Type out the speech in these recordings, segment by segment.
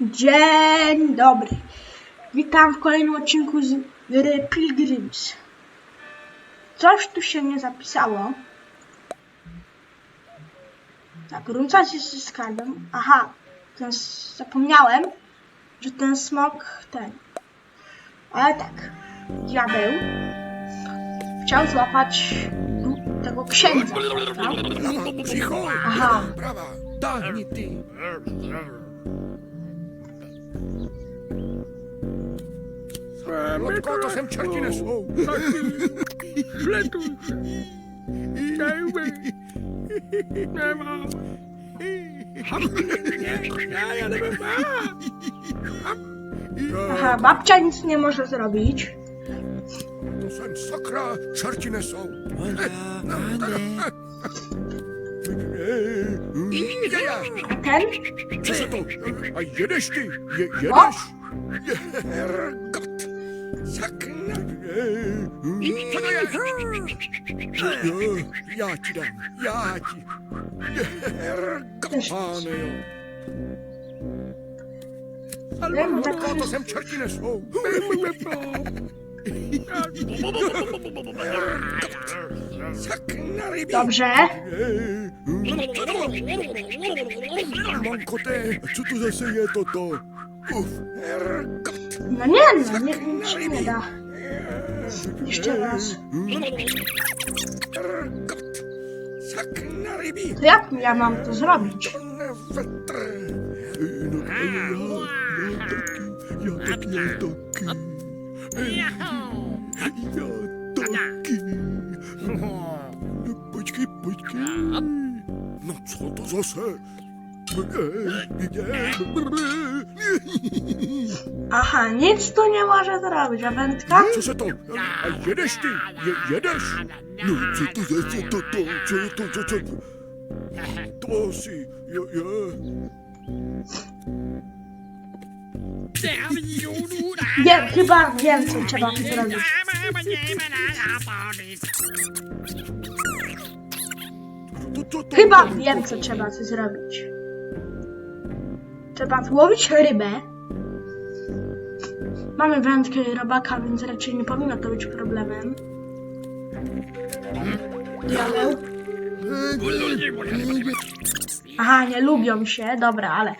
Dzień dobry. Witam w kolejnym odcinku z gry Pilgrims. Coś tu się nie zapisało. Tak, runcać jest ze skarbem. Aha, ten, zapomniałem, że ten smok ten. Ale tak, diabeł chciał złapać tego księdza. Cicho! Aha. Tak, nie ty! Lotko, to sem čerti nesou! Já, já nevím, Aha, babcia nic nie może zrobić. Sakra čerti nesou! A ten? Co se to? A jedeš ty? Je, jedeš? Herrgott! Sakna! Co to je? Já ti dám, já ti. Herrgott, pane jo. Wiem, tak Lotko, to sem čerti nesou! Dobrze. Co to zase je toto? Uf, herrgott! No nie, no, nie, nic nie da. Jeszcze raz. To jak ja mam to zrobić? No, ja, ja ja. Ja taky. No, počkej, počkej. No co to zase? Aha, nic tu nie może zrobić, a wędka? Co se to? A jedeš ty? Je, jedeš? No co to toto? Co je to? Co, co? To asi, jo, jo. Wiem, chyba wiem, co trzeba zrobić. Chyba wiem, co trzeba tu zrobić. Trzeba złowić rybę. Mamy wędkę robaka, więc raczej nie powinno to być problemem. Diabeł. Aha, nie lubią się, dobra, ale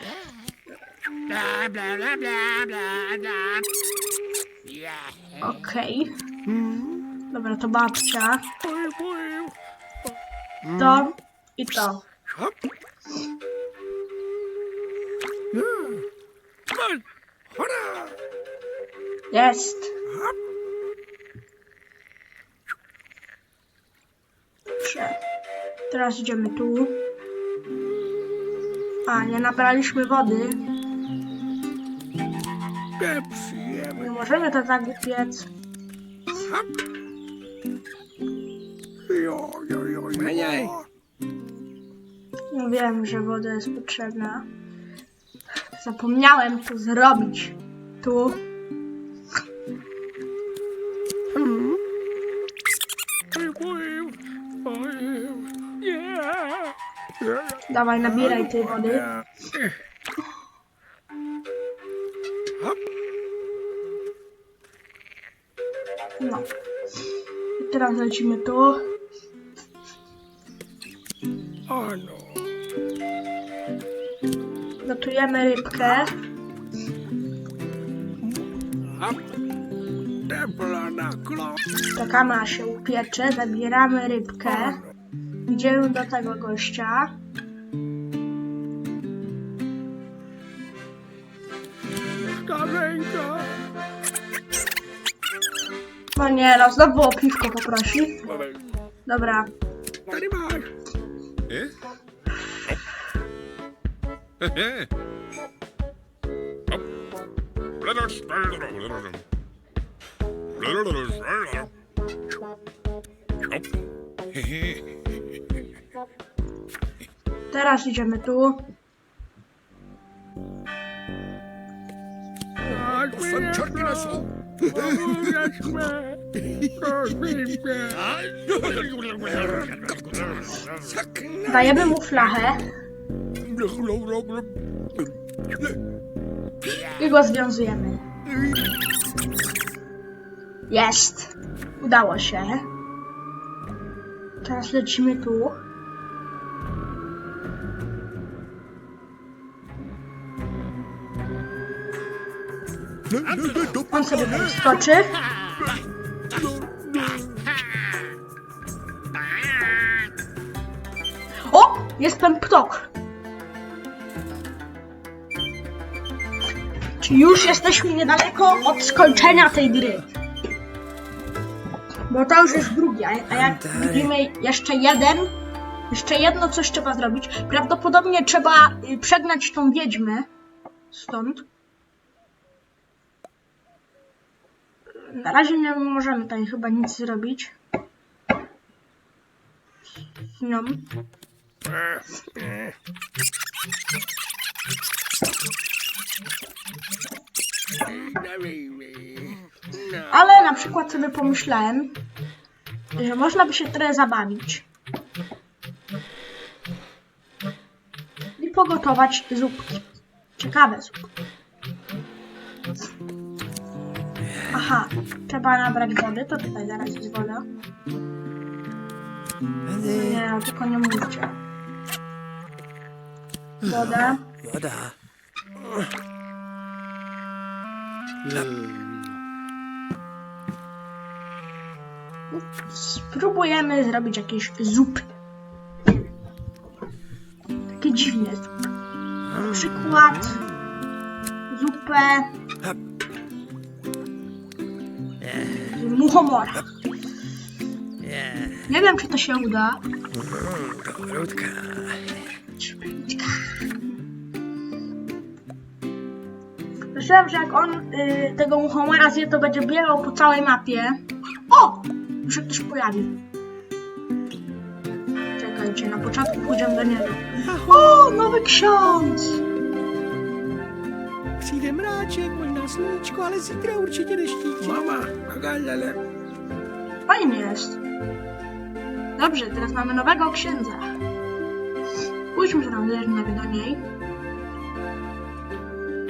Blah, blah, blah, blah, blah, blah. Yeah. okej. Dobra, to babcia. To i to. Jest. Dobrze. Teraz idziemy tu. A, nie nabraliśmy wody. Nie możemy to tak piec. Jo, jo, jo, jo. No wiem, że woda jest potrzebna. Zapomniałem to zrobić. Tu. Dawaj, nabieraj tej wody. Lecimy tu. Ano. Gotujemy rybkę. Czekamy aż się upiecze. Zabieramy rybkę. Idziemy do tego gościa. No nie, no znowu o piwko poprosi. Dobra. Teraz idziemy tu. Sem čerti nesou. Dajemy mu flachę. I go związujemy. Jest. Udało się. Teraz lecimy tu. On sobie tam skoczy. O! Jest ten ptok. Już jesteśmy niedaleko od skończenia tej gry? Bo to już jest drugi, a a jak widzimy jeszcze jeden, jeszcze jedno coś trzeba zrobić. Prawdopodobnie trzeba y, przegnać tą wiedźmę stąd. Na razie nie możemy tutaj chyba nic zrobić. Z nią. Ale na przykład sobie pomyślałem, że można by się trochę zabawić. I pogotować zupki. Ciekawe zupki. Aha, trzeba nabrać wody, to tutaj zaraz jest woda. Nie, tylko nie mówcie. Woda. Woda. Spróbujemy zrobić jakieś zupy. Takie dziwne zupy. Na przykład zupę z muchomora. Nie wiem, czy to się uda. Krótka. Myślałem, że jak on y, tego muchomora zje, to będzie biegał po całej mapie. O! Już się ktoś pojawił. Czekajcie, na początku pójdziemy do niego. O, nowy ksiądz! Přijde mráček, možná sluníčko, ale zítra určitě deštíček. Mama, Magalele. Fajny jest. Dobrze, teraz mamy nowego księdza. Pójdźmy tam jednak do niej.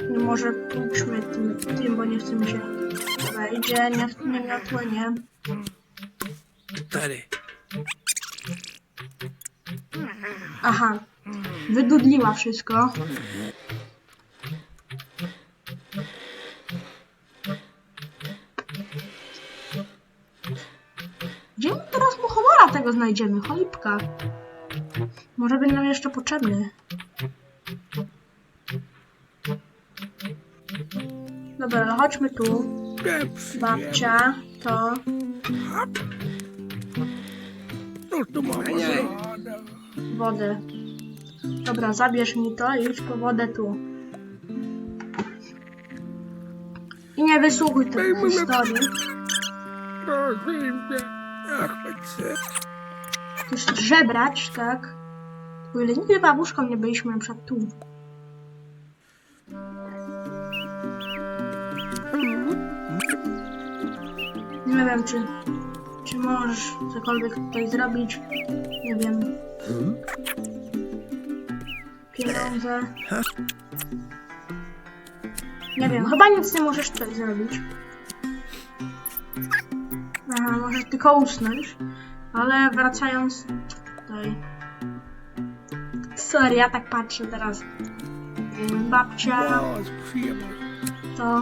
No może pójdźmy tym, tym, bo nie chce mi się wejdzie, nie, nie miotło, nie. Tady. Aha, wydudliła wszystko. Gdzie my teraz muchomora tego znajdziemy? Cholipka. Może będzie nam jeszcze potrzebny. Dobra, ale chodźmy tu. Babcia, to... No to mama. wodę. Dobra, zabierz mi to i idź po wodę tu. I nie wysłuchuj tej historii. Ach, jest żebrać, tak? O ile nigdy babuszką nie byliśmy na przykład tu. Nie wiem, czy, czy możesz cokolwiek tutaj zrobić. Nie wiem. Pieniądze. Nie wiem, chyba nic nie możesz tutaj zrobić. Aha, możesz tylko usnąć. Ale wracając tutaj. Sorry, ja tak patrzę teraz. Babcia, to no.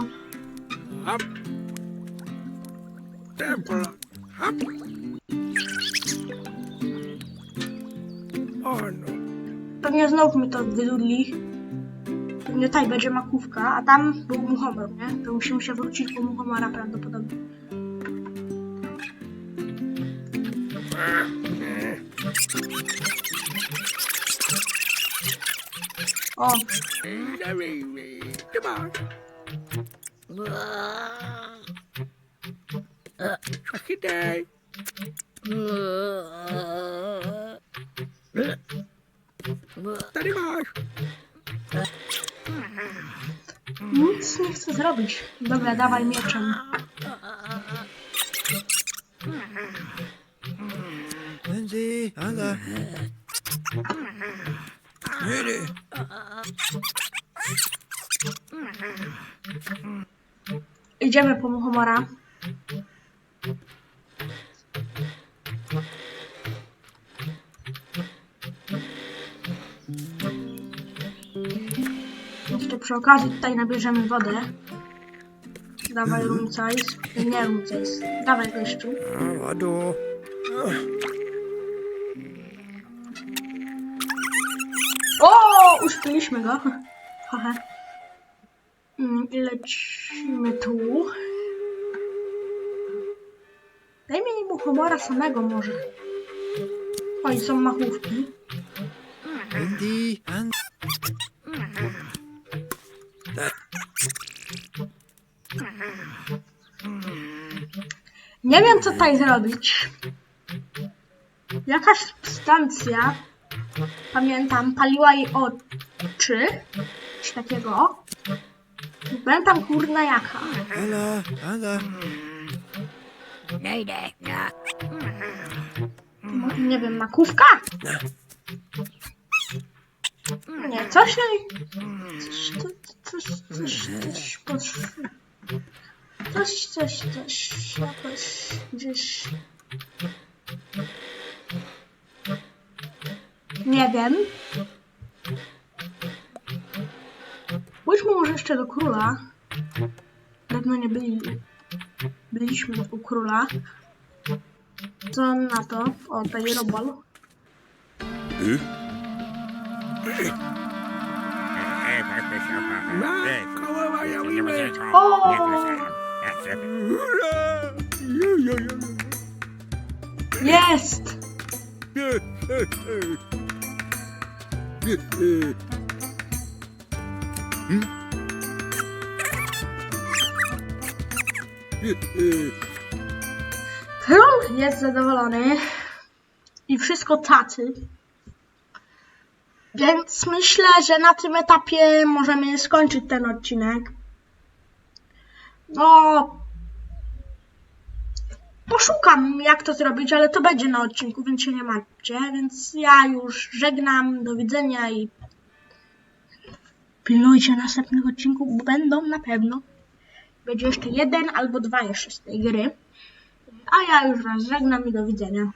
pewnie znowu mi to wydudli. Pewnie tutaj będzie makówka, a tam był muchomor, nie? To musimy się wrócić po muchomora prawdopodobnie. O, Chyba. Szachidej. Tady máš. nic nie chcę zrobić. Dobra, dawaj mieczem. Lindsay, Anna. Hörru. Idziemy po muchomora. Jeszcze przy okazji tutaj nabierzemy wodę. Dawaj rumcajs. Nie rumcajs. Dawaj gościu. Wado. O, uszpiliśmy go. Haha. Mm, I lecimy tu. Daj mi mu humora samego może. Oj, są machówki. Andy, Andy. Nie wiem co tutaj zrobić. Jakaś substancja, pamiętam, paliła jej oczy. Coś takiego. Nie Pamiętam kurna jaka. Nee, ja. Może, nie wiem, makówka? Nie, coś jej... Coś, coś, coś, coś, coś, coś, coś, coś, jakoś gdzieś... Nie wiem. Pójdźmy może jeszcze do króla. Dawno nie byli. Byliśmy u króla. Co on na to? O, tutaj robal. Imię. O! Jest! Król jest zadowolony i wszystko tacy. Więc myślę, że na tym etapie możemy skończyć ten odcinek. No, poszukam jak to zrobić, ale to będzie na odcinku, więc się nie martwcie. Więc ja już żegnam, do widzenia i pilnujcie następnych odcinków, bo będą na pewno. Będzie jeszcze jeden albo dwa jeszcze z tej gry. A ja już was żegnam i do widzenia.